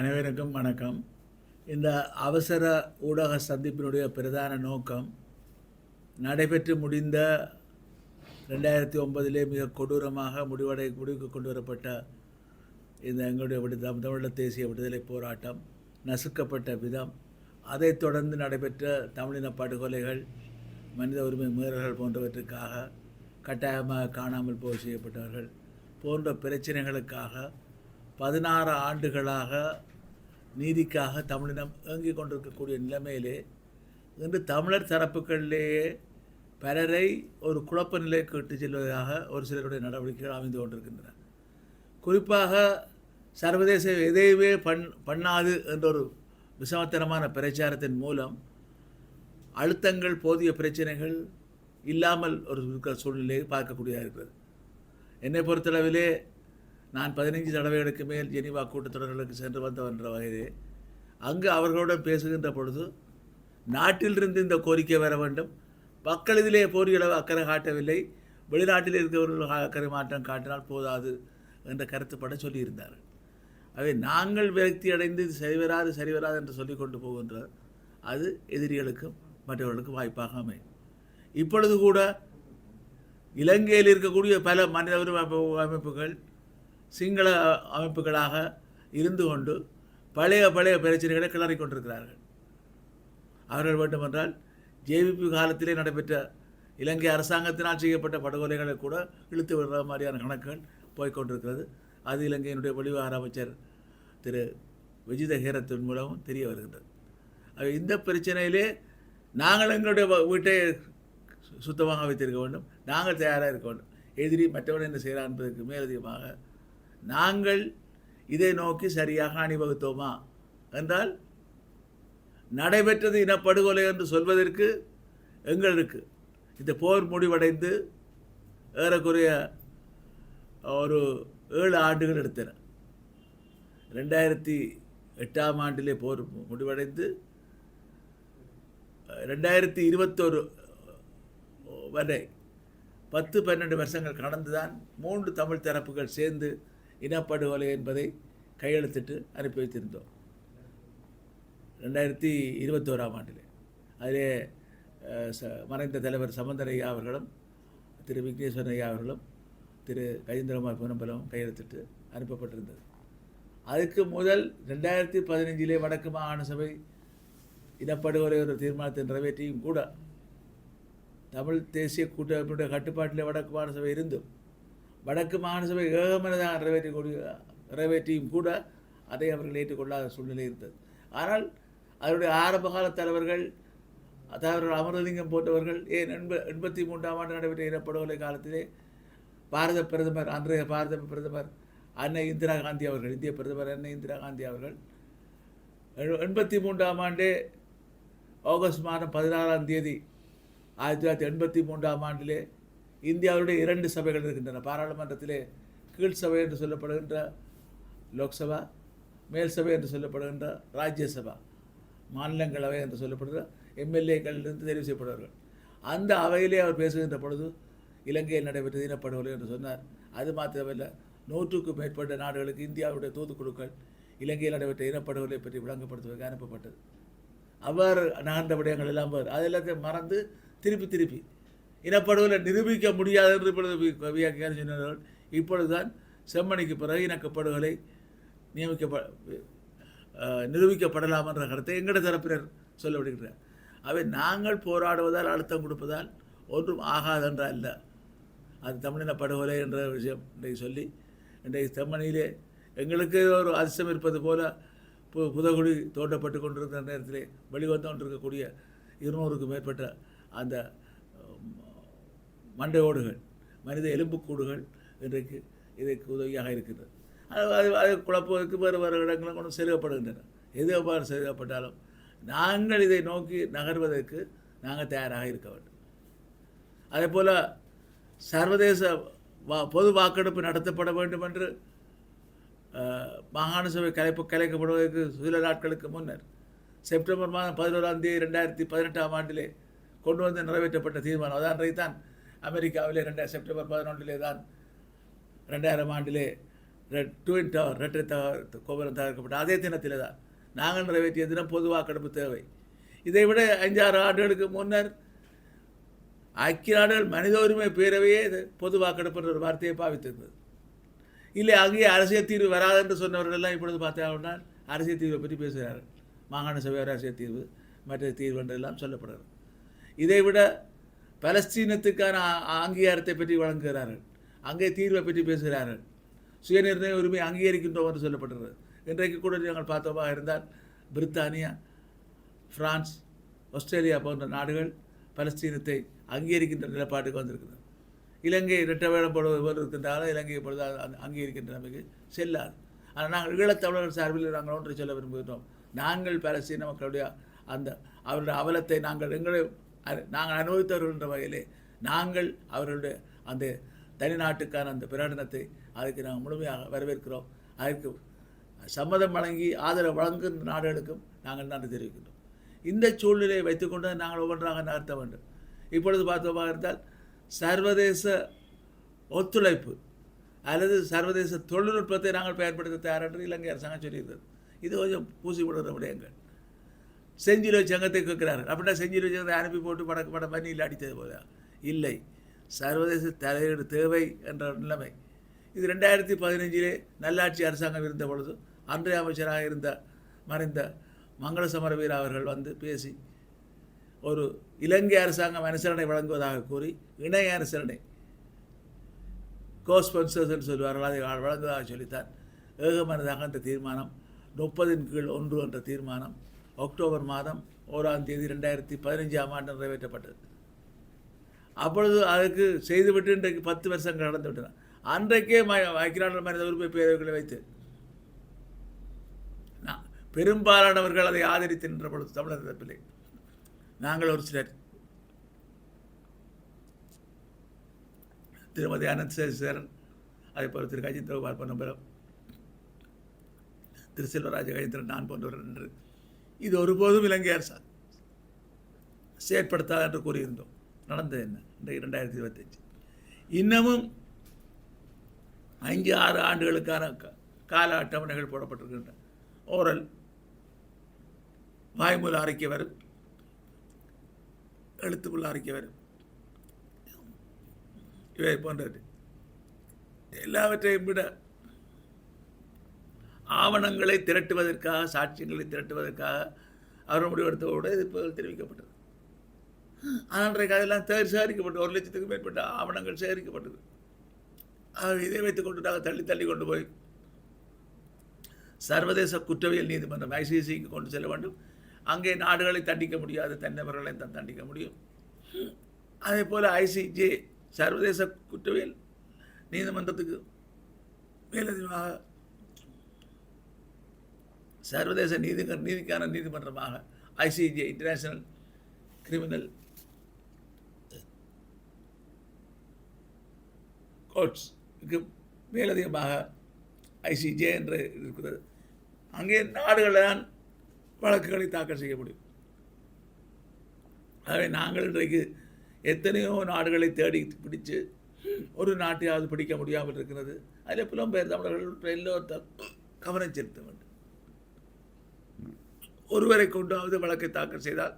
அனைவருக்கும் வணக்கம். இந்த அவசர ஊடக சந்திப்பினுடைய பிரதான நோக்கம் நடைபெற்று முடிந்த ரெண்டாயிரத்தி ஒன்பதிலே மிக கொடூரமாக முடிவடை முடிவுக்கு கொண்டு வரப்பட்ட இந்த எங்களுடைய விடுத தமிழர் தேசிய விடுதலை போராட்டம் நசுக்கப்பட்ட விதம் அதைத் தொடர்ந்து நடைபெற்ற தமிழின படுகொலைகள் மனித உரிமை மீறல்கள் போன்றவற்றுக்காக கட்டாயமாக காணாமல் போய் செய்யப்பட்டவர்கள் போன்ற பிரச்சனைகளுக்காக பதினாறு ஆண்டுகளாக நீதிக்காக தமிழினம் ஏங்கிக் கொண்டிருக்கக்கூடிய நிலைமையிலே இன்று தமிழர் தரப்புகளிலேயே பலரை ஒரு குழப்ப நிலைக்கு இட்டு செல்வதாக ஒரு சிலருடைய நடவடிக்கைகள் அமைந்து கொண்டிருக்கின்றன. குறிப்பாக சர்வதேச எதையுமே பண் பண்ணாது என்ற ஒரு விஷமத்தனமான பிரச்சாரத்தின் மூலம் அழுத்தங்கள் போதிய பிரச்சனைகள் இல்லாமல் ஒரு இருக்கிற சூழ்நிலையை பார்க்கக்கூடியதாக இருக்கிறது. என்னை பொறுத்தளவிலே நான் பதினைஞ்சு தடவைகளுக்கு மேல் ஜெனிவா கூட்டத்தொடர்களுக்கு சென்று வந்தவன் என்ற வகையிலே அங்கு அவர்களுடன் பேசுகின்ற பொழுது நாட்டிலிருந்து இந்த கோரிக்கை வர வேண்டும். மக்கள் இதிலே போரியளவு அக்கறை காட்டவில்லை. வெளிநாட்டில் இருக்கிறவர்கள் அக்கறை மாற்றம் காட்டினால் போதாது என்ற கருத்துப்பட சொல்லியிருந்தார்கள் அவை நாங்கள் விரக்தி அடைந்து இது சரிவராது சரிவராது என்று சொல்லி கொண்டு போகின்ற அது எதிரிகளுக்கும் மற்றவர்களுக்கும் வாய்ப்பாக அமையும். இப்பொழுது கூட இலங்கையில் இருக்கக்கூடிய பல மனித உரிமை அமைப்புகள் சிங்கள அமைப்புகளாக இருந்து கொண்டு பழைய பழைய பிரச்சனைகளை கிளறி கொண்டிருக்கிறார்கள். அவர்கள் வேண்டுமென்றால் ஜேவிபி காலத்திலே நடைபெற்ற இலங்கை அரசாங்கத்தினால் செய்யப்பட்ட படுகொலைகளை கூட இழுத்து விடுற மாதிரியான கணக்குகள் போய்க்கொண்டிருக்கிறது அது இலங்கையினுடைய வெளிவார அமைச்சர் திரு விஜித ஹேரத்தின் மூலமும் தெரிய வருகின்றது. இந்த பிரச்சனையிலே நாங்கள் எங்களுடைய வீட்டை சு- சுத்தமாக வைத்திருக்க வேண்டும். நாங்கள் தயாராக இருக்க வேண்டும். எதிரி மற்றவன் என்ன செய்கிறான் என்பதற்கு மேலதிகமாக நாங்கள் இதை நோக்கி சரியாக அணிவகுத்தோமா? என்றால் நடைபெற்றது இனப்படுகொலை என்று சொல்வதற்கு எங்களுக்கு இந்த போர் முடிவடைந்து ஏறக்குறைய ஒரு ஏழு ஆண்டுகள் எடுத்தன. ரெண்டாயிரத்தி எட்டாம் ஆண்டிலே போர் முடிவடைந்து ரெண்டாயிரத்தி இருபத்தொரு வரை பத்து பன்னெண்டு வருஷங்கள் கடந்து தான் மூன்று தமிழ் தரப்புகள் சேர்ந்து இனப்படுகொலை என்பதை கையெழுத்திட்டு அனுப்பி வைத்திருந்தோம். ரெண்டாயிரத்தி இருபத்தோராம் ஆண்டிலே. அதிலே ச மறைந்த தலைவர் சமந்தர் ஐயா அவர்களும் திரு விக்னேஸ்வரன் ஐயா அவர்களும் திரு கஜேந்திரகுமார் பொன்னம்பலமும் கையெழுத்திட்டு அனுப்பப்பட்டிருந்தது. அதுக்கு முதல் ரெண்டாயிரத்தி பதினஞ்சிலே வடக்கு மாகாண சபை இனப்படுகொலை ஒரு தீர்மானத்தை நிறைவேற்றியும் கூட தமிழ் தேசிய கூட்டமைப்பினுடைய கட்டுப்பாட்டிலே வடக்கு மாகாண சபை இருந்தும் வடக்கு மாகாண சபை ஏகமனதாக நிறைவேற்றக்கூடிய நிறைவேற்றியும் கூட அதை அவர்கள் ஏற்றுக்கொள்ளாத சூழ்நிலை இருந்தது. ஆனால் அதனுடைய ஆரம்பகால தலைவர்கள் தலைவர்கள் அமரலிங்கம் போன்றவர்கள் ஏன் எண்ப எண்பத்தி மூன்றாம் ஆண்டு நடைபெற்ற இனப்படுகொலை காலத்திலே பாரத பிரதமர் அன்றைய பாரத பிரதமர் அன்னை இந்திரா காந்தி அவர்கள் இந்திய பிரதமர் அன்னை இந்திரா காந்தி அவர்கள் எண்பத்தி மூன்றாம் ஆண்டு ஆகஸ்ட் மாதம் பதினாறாம் தேதி ஆயிரத்தி தொள்ளாயிரத்தி எண்பத்தி மூன்றாம் ஆண்டிலே இந்தியாவுடைய இரண்டு சபைகள் இருக்கின்றன. பாராளுமன்றத்திலே கீழ் சபை என்று சொல்லப்படுகின்ற லோக்சபா மேல் சபை என்று சொல்லப்படுகின்ற ராஜ்யசபா மாநிலங்களவை என்று சொல்லப்படுகிற எம்எல்ஏக்களிலிருந்து தெரிவு செய்யப்படுவார்கள். அந்த அவையிலே அவர் பேசுகின்ற பொழுது இலங்கையில் நடைபெற்ற இனப்படுகொலை என்று சொன்னார். அது மாத்திரமல்ல நூற்றுக்கும் மேற்பட்ட நாடுகளுக்கு இந்தியாவுடைய தூதுக்குழுக்கள் இலங்கையில் நடைபெற்ற இனப்படுகொலை பற்றி விளங்கப்படுத்துவதற்கு அனுப்பப்பட்டது. அவ்வாறு நகர்ந்த விடயங்கள் எல்லாம் பார் அது எல்லாத்தையும் மறந்து திருப்பி திருப்பி இனப்படுகொலை நிரூபிக்க முடியாது என்று இப்பொழுது வி- சொன்னார்கள் இப்பொழுதுதான் செம்மணிக்கு பிறகு இணக்கப்படுகொலை நியமிக்கப்ப நிரூபிக்கப்படலாம் என்ற கருத்தை எங்கட தரப்பினர் சொல்லப்படுகிறார் அவை நாங்கள் போராடுவதால் அழுத்தம் கொடுப்பதால் ஒன்றும் ஆகாதென்ற அல்ல. அது தமிழின படுகொலை என்ற விஷயம் இன்றைக்கு சொல்லி இன்றைக்கு செம்மணியிலே எங்களுக்கு ஒரு அதிர்ஷ்டம் இருப்பது போல பு புதகுடி தோண்டப்பட்டு கொண்டிருந்த நேரத்திலே வெளிவந்து கொண்டிருக்கக்கூடிய இருநூறுக்கும் மேற்பட்ட அந்த மண்டை ஓடுகள் மனித எலும்புக்கூடுகள் இன்றைக்கு இதற்கு உதவியாக இருக்கின்றது. அது அது அது குழப்பதற்கு வேறு வேறு இடங்களும் கொண்டு செருகப்படுகின்றன. எது எவ்வாறு செருகப்பட்டாலும் நாங்கள் இதை நோக்கி நகர்வதற்கு நாங்கள் தயாராக இருக்க வேண்டும். அதே போல் சர்வதேச வா பொது வாக்கெடுப்பு நடத்தப்பட வேண்டும் என்று மாகாண சபை கலைப்பு கலைக்கப்படுவதற்கு சில நாட்களுக்கு முன்னர் செப்டம்பர் மாதம் பதினோராம் தேதி ரெண்டாயிரத்தி பதினெட்டாம் ஆண்டிலே கொண்டு வந்து நிறைவேற்றப்பட்ட தீர்மானம். அதான் தான் அமெரிக்காவிலே ரெண்டாயிரம் செப்டம்பர் பதினொன்றிலே தான் ரெண்டாயிரம் ஆண்டிலே ரெட் ட்வின் டவர் ரெட்டை தவ கோபுரம் தகர்க்கப்பட்ட அதே தினத்தில் தான். நாங்கள் நிறைவேற்றிய தினம் பொது வாக்கெடுப்பு தேவை. இதை விட அஞ்சாறு ஆண்டுகளுக்கு முன்னர் ஐக்கிய நாடுகள் மனித உரிமை பேரவையே இது பொது வாக்கெடுப்புன்ற ஒரு வார்த்தையை பாவித்திருந்தது. இல்லை அங்கேயே அரசியல் தீர்வு வராது என்று சொன்னவர்கள் எல்லாம் இப்பொழுது பார்த்தா அரசியல் தீர்வை பற்றி பேசுகிறார்கள். மாகாண சபை அரசியல் தீர்வு மற்ற தீர்வு என்றெல்லாம் சொல்லப்படுகிறது. இதை விட பலஸ்தீனத்துக்கான அங்கீகாரத்தை பற்றி வழங்குகிறார்கள். அங்கே தீர்வை பற்றி பேசுகிறார்கள். சுயநிர்ணய உரிமை அங்கீகரிக்கின்றோம் என்று சொல்லப்படுகிறது இன்றைக்கு கூட நாங்கள் பார்த்தோமாக இருந்தால் பிரித்தானியா பிரான்ஸ் ஆஸ்திரேலியா போன்ற நாடுகள் பலஸ்தீனத்தை அங்கீகரிக்கின்ற நிலப்பாட்டுக்கு வந்திருக்கிறது. இலங்கை இரட்டை வேடம் போடுவது இருக்கின்றாலும் இலங்கை இப்பொழுது அங்கீகரிக்கின்ற நமக்கு செல்லாது. ஆனால் நாங்கள் ஈழத்தமிழர்கள் சார்பில் நாங்கள் ஒன்றை சொல்ல விரும்புகிறோம் நாங்கள் பலஸ்தீன மக்களுடைய அந்த அவருடைய அவலத்தை நாங்கள் எங்களை அது நாங்கள் அனுபவித்தவர்கள்ன்ற வகையிலே நாங்கள் அவர்களுடைய அந்த தனிநாட்டுக்கான அந்த பிரகடனத்தை அதுக்கு நாங்கள் முழுமையாக வரவேற்கிறோம். அதற்கு சம்மதம் வழங்கி ஆதரவு வழங்கும் நாடுகளுக்கும் நாங்கள் நன்றி தெரிவிக்கின்றோம். இந்த சூழ்நிலையை வைத்துக்கொண்டு நாங்கள் ஒவ்வொன்றாக நகர்த்த வேண்டும். இப்பொழுது பார்த்தோமாக இருந்தால் சர்வதேச ஒத்துழைப்பு அல்லது சர்வதேச தொழில்நுட்பத்தை நாங்கள் பயன்படுத்த தயார் என்று இலங்கை அரசாங்கம் சொல்லியிருந்தது இது கொஞ்சம் பூசி விடுகிற விடயங்கள். செஞ்சிலோ சங்கத்தை கேட்கிறார்கள்? அப்படின்னா செஞ்சிலோ சங்கத்தை அனுப்பி போட்டு பட பண்ணி இல்லை அடித்தது போல. இல்லை. சர்வதேச தலையீடு தேவை என்ற நிலைமை. இது ரெண்டாயிரத்தி பதினஞ்சிலே நல்லாட்சி அரசாங்கம் இருந்த பொழுது அன்றைய அமைச்சராக இருந்த மறைந்த மங்கள சமரவீர அவர்கள் வந்து பேசி ஒரு இலங்கை அரசாங்கம் அனுசரணை வழங்குவதாக கூறி இணை அனுசரணை கோஸ்பன்சர்ஸ் என்று சொல்வார்கள் அதை வழங்குவதாக சொல்லித்தான். ஏகமனதாக அந்த தீர்மானம் முப்பதின் கீழ் ஒன்று என்ற தீர்மானம் அக்டோபர் மாதம் ஓராம் தேதி ரெண்டாயிரத்தி பதினஞ்சாம் ஆண்டு நிறைவேற்றப்பட்டது. அப்பொழுது அதுக்கு செய்துவிட்டு இன்றைக்கு பத்து வருஷங்கள் நடந்து விட்டன. அன்றைக்கே ம ஐக்கிய மனித உரிமை பேரவைகளை வைத்து. நான் பெரும்பாலானவர்கள் அதை ஆதரித்து நின்ற பொழுது தமிழர் தரப்பிலே. நாங்கள் ஒரு சிலர். திருமதி அனந்த் சேரன் அதே போல் திரு கஜேந்திரகுமார் பொன்னம்பலம் திரு செல்வராஜ கஜேந்திரன் நான் போன்றவர் என்று இது ஒருபோதும் இலங்கை அரசாங்கம் செயற்படுத்தாது என்று கூறியிருந்தோம். நடந்தது என்ன? இன்றைக்கு ரெண்டாயிரத்தி இருபத்தஞ்சு. இன்னமும் அஞ்சு ஆறு ஆண்டுகளுக்கான கால அட்டவணைகள் போடப்பட்டிருக்கின்றன. ஓரல் வாய்மூல அறிக்கை வரும். எழுத்துக்குள்ள அறிக்கை வரும். இவை போன்றது. எல்லாவற்றையும் விட ஆவணங்களை திரட்டுவதற்காக சாட்சியங்களை திரட்டுவதற்காக அவர் முடிவெடுத்தவோடு இது இப்போ தெரிவிக்கப்பட்டது. ஆனால் அதெல்லாம் தேர் சேகரிக்கப்பட்டு ஒரு லட்சத்துக்கு மேற்பட்ட ஆவணங்கள் சேகரிக்கப்பட்டது. அவர் இதை வைத்துக் கொண்டு நாங்கள் தள்ளி தள்ளி கொண்டு போய் சர்வதேச குற்றவியல் நீதிமன்றம் ஐசிசிக்கு கொண்டு செல்ல வேண்டும். அங்கே நாடுகளை தண்டிக்க முடியாது தன்னவர்களை தான் தண்டிக்க முடியும். அதே போல் ஐசிஜே சர்வதேச குற்றவியல் நீதிமன்றத்துக்கு மேலதிகமாக சர்வதேச நீதி நீதிக்கான நீதிமன்றமாக ஐசிஜே இன்டர்நேஷனல் கிரிமினல் கோர்ட்ஸ்க்கு மேலதிகமாக ஐசிஜே என்று இருக்கிறது. அங்கே நாடுகள் வழக்குகளை தாக்கல் செய்ய முடியும். ஆகவே நாங்கள் இன்றைக்கு எத்தனையோ நாடுகளை தேடி பிடிச்சு ஒரு நாட்டையாவது பிடிக்க முடியாமல் இருக்கிறது. அதில் புலம்பெயர் தமிழர்கள் எல்லோரும் கவனம் செலுத்த வேண்டும். ஒருவரை கொண்டாவது வழக்கை தாக்கல் செய்தால்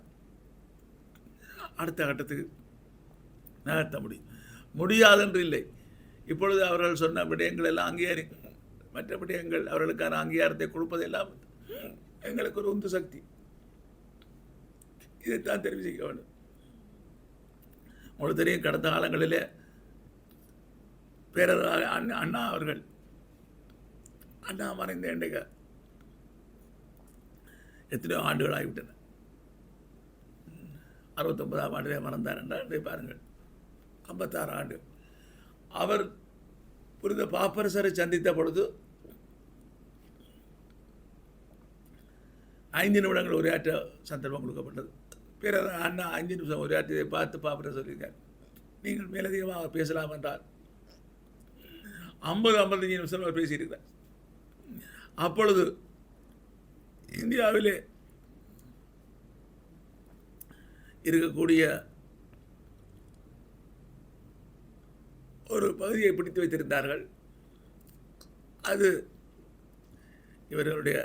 அடுத்த கட்டத்துக்கு நகர்த்த முடியும். முடியாதென்று இல்லை. இப்பொழுது அவர்கள் சொன்ன விடயங்கள் எல்லாம் அங்கீகாரி மற்ற விடயங்கள் அவர்களுக்கான அங்கீகாரத்தை கொடுப்பதெல்லாம் எங்களுக்கு ஒரு உந்து சக்தி. இதைத்தான் தெரிவிக்க வேண்டும். உங்களுக்கு தெரியும் கடந்த காலங்களிலே பேரர் அண்ணா அண்ணா அவர்கள் அண்ணா மறைந்த இன்றைக்கு எத்தனையோ ஆண்டுகள் ஆகிவிட்டன. அறுபத்தொன்பதாம் ஆண்டிலே மறந்தார் என்றால் இதை பாருங்கள். ஐம்பத்தாறு ஆண்டு. அவர் புரிந்த பாப்பரசரை சந்தித்த பொழுது ஐந்து நிமிடங்கள் உரையாற்ற சந்தர்ப்பம் கொடுக்கப்பட்டது. பிறர் அண்ணா ஐந்து நிமிஷம் உரையாற்றியதை பார்த்து பாப்பரசர் சொல்லியிருக்கார். நீங்கள் மேலதிகமாக பேசலாம் என்றார். ஐம்பது ஐம்பத்தஞ்சு நிமிஷம் அவர் பேசியிருக்கிறார். அப்பொழுது இந்தியாவிலே இருக்கக்கூடிய ஒரு பகுதியை பிடித்து வைத்திருந்தார்கள். அது இவர்களுடைய